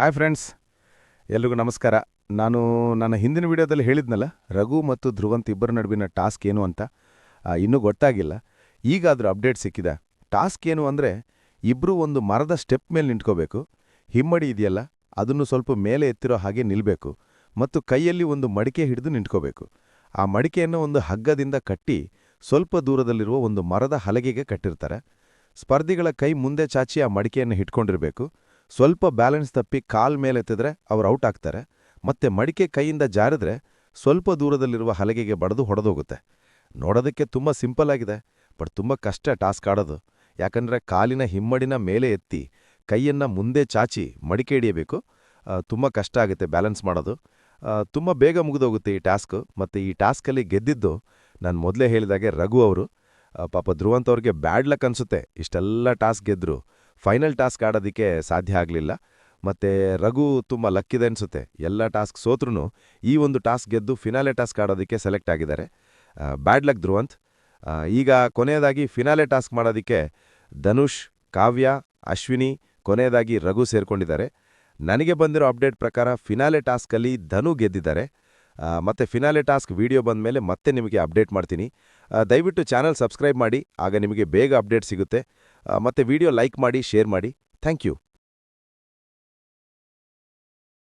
Hi friends ಎಲ್ರಿಗೂ ನಮಸ್ಕಾರ. ನಾನು ನನ್ನ ಹಿಂದಿನ ವಿಡಿಯೋದಲ್ಲಿ ಹೇಳಿದ್ನಲ್ಲ, ರಘು ಮತ್ತು ಧ್ರುವಂತ್ ಇಬ್ಬರ ನಡುವಿನ ಟಾಸ್ಕ್ ಏನು ಅಂತ? ಇನ್ನೂ ಗೊತ್ತಾಗಿಲ್ಲ. ಈಗ ಅದರ ಅಪ್ಡೇಟ್ ಸಿಕ್ಕಿದೆ. ಟಾಸ್ಕ್ ಏನು ಅಂದರೆ ಇಬ್ಬರು ಒಂದು ಮರದ ಸ್ಟೆಪ್ ಮೇಲೆ ನಿಂತ್ಕೋಬೇಕು. ಹಿಮ್ಮಡಿ ಇದೆಯಲ್ಲ, ಅದನ್ನು ಸ್ವಲ್ಪ ಮೇಲೆ ಎತ್ತಿರೋ ಹಾಗೆ ನಿಲ್ಲಬೇಕು ಮತ್ತು ಕೈಯಲ್ಲಿ ಒಂದು ಮಡಿಕೆ ಹಿಡಿದು ನಿಂತ್ಕೋಬೇಕು. ಆ ಮಡಿಕೆಯನ್ನು ಒಂದು ಹಗ್ಗದಿಂದ ಕಟ್ಟಿ, ಸ್ವಲ್ಪ ದೂರದಲ್ಲಿರುವ ಒಂದು ಮರದ ಹಲಗೆಗೆ ಕಟ್ಟಿರ್ತಾರೆ. ಸ್ಪರ್ಧಿಗಳ ಕೈ ಮುಂದೆ ಚಾಚಿ ಆ ಮಡಿಕೆಯನ್ನು ಹಿಡ್ಕೊಂಡಿರ್ಬೇಕು. ಸ್ವಲ್ಪ ಬ್ಯಾಲೆನ್ಸ್ ತಪ್ಪಿ ಕಾಲ್ ಮೇಲೆತ್ತಿದ್ರೆ ಅವ್ರು ಔಟ್ ಆಗ್ತಾರೆ, ಮತ್ತೆ ಮಡಿಕೆ ಕೈಯಿಂದ ಜಾರಿದ್ರೆ ಸ್ವಲ್ಪ ದೂರದಲ್ಲಿರುವ ಹಲಗೆಗೆ ಬಡದು ಹೊಡೆದೋಗುತ್ತೆ. ನೋಡೋದಕ್ಕೆ ತುಂಬ ಸಿಂಪಲ್ ಆಗಿದೆ, ಬಟ್ ತುಂಬ ಕಷ್ಟ ಟಾಸ್ಕ್ ಆಡೋದು. ಯಾಕಂದ್ರೆ ಕಾಲಿನ ಹಿಮ್ಮಡಿನ ಮೇಲೆ ಎತ್ತಿ ಕೈಯನ್ನ ಮುಂದೆ ಚಾಚಿ ಮಡಿಕೆ ಹಿಡಿಯಬೇಕು. ತುಂಬ ಕಷ್ಟ ಆಗುತ್ತೆ ಬ್ಯಾಲೆನ್ಸ್ ಮಾಡೋದು. ತುಂಬ ಬೇಗ ಮುಗಿದೋಗುತ್ತೆ ಈ ಟಾಸ್ಕ್, ಮತ್ತು ಈ ಟಾಸ್ಕಲ್ಲಿ ಗೆದ್ದಿದ್ದು ನಾನು ಮೊದಲೇ ಹೇಳಿದಾಗೆ ರಘು ಅವರು. ಪಾಪ ಧ್ರುವಂತವ್ರಿಗೆ ಬ್ಯಾಡ್ ಲಕ್ ಅನ್ಸುತ್ತೆ, ಇಷ್ಟೆಲ್ಲ ಟಾಸ್ಕ್ ಗೆದ್ರು. ಫೈನಲ್ ಟಾಸ್ಕ್ ಆಡೋದಕ್ಕೆ ಸಾಧ್ಯ ಆಗಲಿಲ್ಲ. ಮತ್ತು ರಘು ತುಂಬ ಲಕ್ಕಿದೆ ಅನ್ಸುತ್ತೆ. ಎಲ್ಲ ಟಾಸ್ಕ್ ಸೋತ್ರೂ ಈ ಒಂದು ಟಾಸ್ಕ್ ಗೆದ್ದು ಫಿನಾಲೆ ಟಾಸ್ಕ್ ಆಡೋದಕ್ಕೆ ಸೆಲೆಕ್ಟ್ ಆಗಿದ್ದಾರೆ. Bad luck Dhruvanth. ಈಗ ಕೊನೆಯದಾಗಿ ಫಿನಾಲೆ ಟಾಸ್ಕ್ ಮಾಡೋದಕ್ಕೆ ಧನುಷ್, ಕಾವ್ಯ, ಅಶ್ವಿನಿ, ಕೊನೆಯದಾಗಿ ರಘು ಸೇರ್ಕೊಂಡಿದ್ದಾರೆ. ನನಗೆ ಬಂದಿರೋ ಅಪ್ಡೇಟ್ ಪ್ರಕಾರ ಫಿನಾಲೆ ಟಾಸ್ಕಲ್ಲಿ ಧನು ಗೆದ್ದಿದ್ದಾರೆ. ಮತ್ತೆ ಫಿನಾಲೆ ಟಾಸ್ಕ್ ವಿಡಿಯೋ ಬಂದ ಮೇಲೆ ಮತ್ತೆ ನಿಮಗೆ ಅಪ್ಡೇಟ್ ಮಾಡ್ತೀನಿ. ದಯವಿಟ್ಟು ಚಾನಲ್ ಸಬ್ಸ್ಕ್ರೈಬ್ ಮಾಡಿ, ಆಗ ನಿಮಗೆ ಬೇಗ ಅಪ್ಡೇಟ್ ಸಿಗುತ್ತೆ. ಮತ್ತೆ ವಿಡಿಯೋ ಲೈಕ್ ಮಾಡಿ ಶೇರ್ ಮಾಡಿ. Thank you